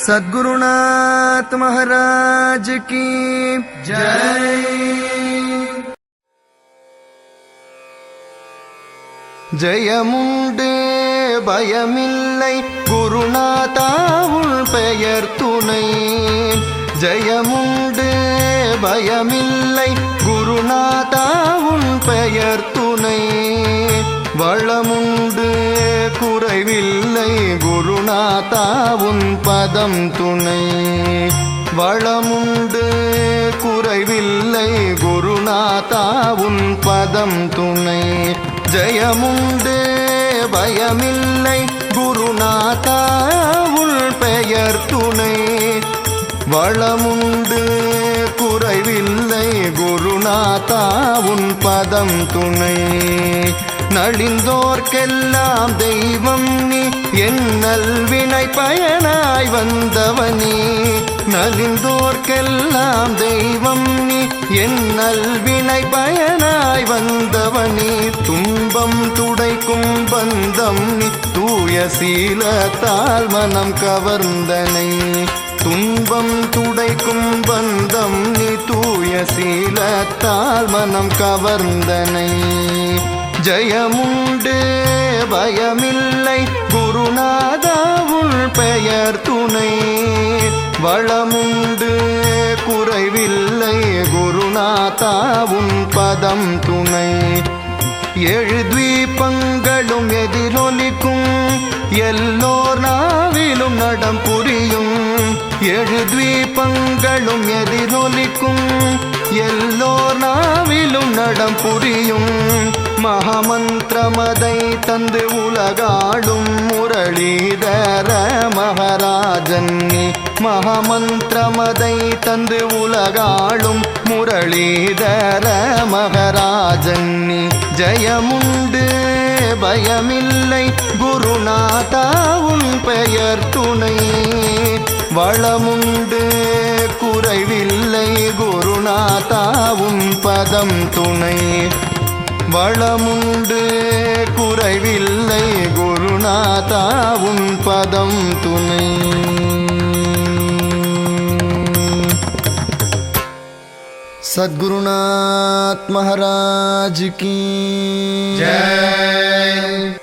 सद्गुरुनाथ महाराज की जय ஜெயமுண்டு பயமில்லை குருநாதா உள் பெயர் துணை ஜெயமுண்டு பயமில்லை குருநாதா உன் பெயர் துணை வளமுண்டு குறைவில்லை. குருநாதா உன் பதம் துணை. வளமுண்டு குறைவில்லை. குருநாதா உன் பதம் துணை. ஜெயமுண்டு பயமில்லை. குருநாதா உள் பெயர் துணை. வளமுண்டு குறைவில்லை. குருநாதா உன் பதம் துணை. நலிந்தோர்க்கெல்லாம் தெய்வம் நீ என் நல்வினை பயனாய் வந்தவனே. நலிந்தோர்க்கெல்லாம் தெய்வம் நீ என் நல்வினை பயனாய் வந்தவனே. துன்பம் துடைக்கும் பந்தம் நீ தூய சீலத்தால் மனம் கவர்ந்தனை. துன்பம் துடைக்கும் பந்தம் நீ தூய சீலத்தால் மனம் கவர்ந்தனை. ஜெயமுண்டு பயமில்லை. குருநாதா உள் பெயர் துணை. வளமுண்டு குறைவில்லை. குருநாதா உன் பதம் துணை. ஏழு தீபங்களும் எதிரொலிக்கும். எல்லோர் நாவிலும் நடம் புரியும். ஏழு தீபங்களும் எதிரொலிக்கும். எல்லோர் நாவிலும் நடம் புரியும். மகாமந்திரமதை தந்து உலகாடும் முரளிதர மகராஜன்னி நீ மகாமந்திரமதை தந்து உலகாளும் முரளிதர மகராஜன்னி ஜயமுண்டு பயமில்லை குருநாதா உன் பெயர் துணை. வளமுண்டு குறைவில்லை குருநாதா உன் பதம் துணை. வளமுண்டு குறைவில்லை குருநாதா உன் பதம் துணை सद्गुरुनाथ महाराज की जय